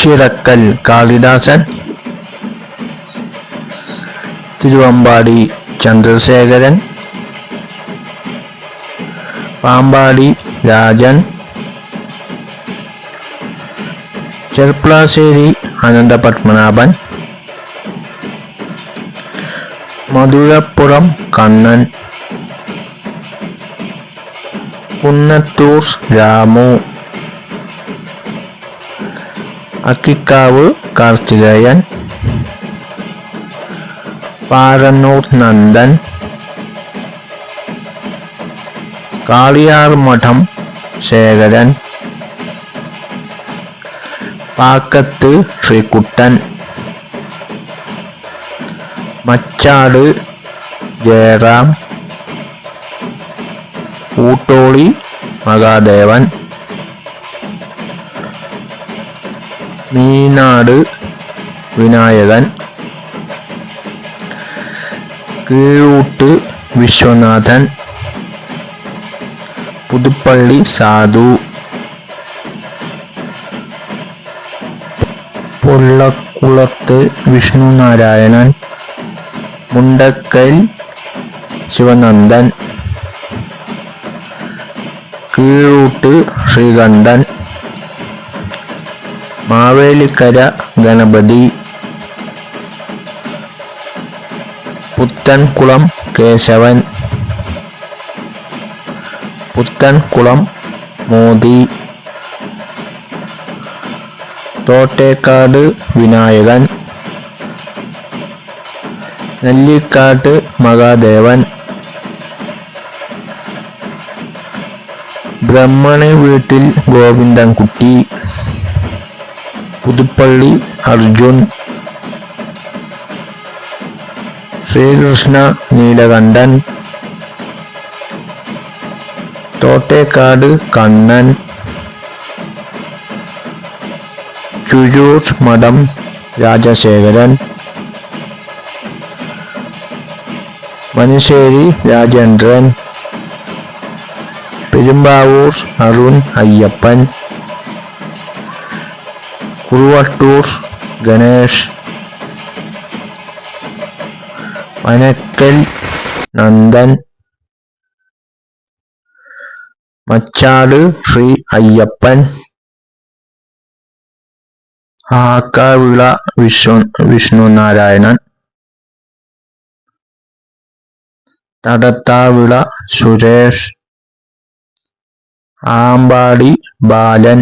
அச்சிறக்கல் காளிதாசன் திருவம்பாடி சந்திரசேகரன் பாம்பாடி ராஜன் செர்ப்லாசேரி அனந்த பத்மநாபன் மதுரப்புறம் கண்ணன் புன்னத்தூர் ராமு. അക്കിക്കാവ് കാർത്തികേയൻ പാരന്നൂർ നന്ദൻ കാളിയാർ മഠം ശേഖരൻ പാക്കത്ത് ശ്രീകുട്ടൻ മച്ചാട് ജയറാം ഊട്ടോളി മഹാദേവൻ മീനാട് വിനായകൻ കീഴൂട്ട് വിശ്വനാഥൻ പുതുപ്പള്ളി സാധു പൊള്ളക്കുളത്ത് വിഷ്ണു നാരായണൻ മുണ്ടക്കൽ ശിവനന്ദൻ കീഴൂട്ട് ശ്രീകണ്ഠൻ മാവേലിക്കര ഗണപതി പുത്തൻകുളം കേശവൻ പുത്തൻകുളം മോദി തോട്ടേക്കാട് വിനായകൻ നെല്ലിക്കാട്ട് മഹാദേവൻ ബ്രഹ്മണി വീട്ടിൽ ഗോവിന്ദൻകുട്ടി പുതുപ്പള്ളി അർജുൻ ശ്രീകൃഷ്ണ നീലകണ്ഠൻ തോട്ടേക്കാട് കണ്ണൻ ചുരൂർ മഠം രാജശേഖരൻ മനുശ്ശേരി രാജേന്ദ്രൻ പെരുമ്പാവൂർ അരുൺ അയ്യപ്പൻ കുറുവട്ടൂർ ഗണേഷ് മനക്കൽ നന്ദൻ മച്ചാട് ശ്രീ അയ്യപ്പൻ ആക്കാവിള വിശ്വ വിഷ്ണു നാരായണൻ തടത്താവിള സുരേഷ് ആമ്പാടി ബാലൻ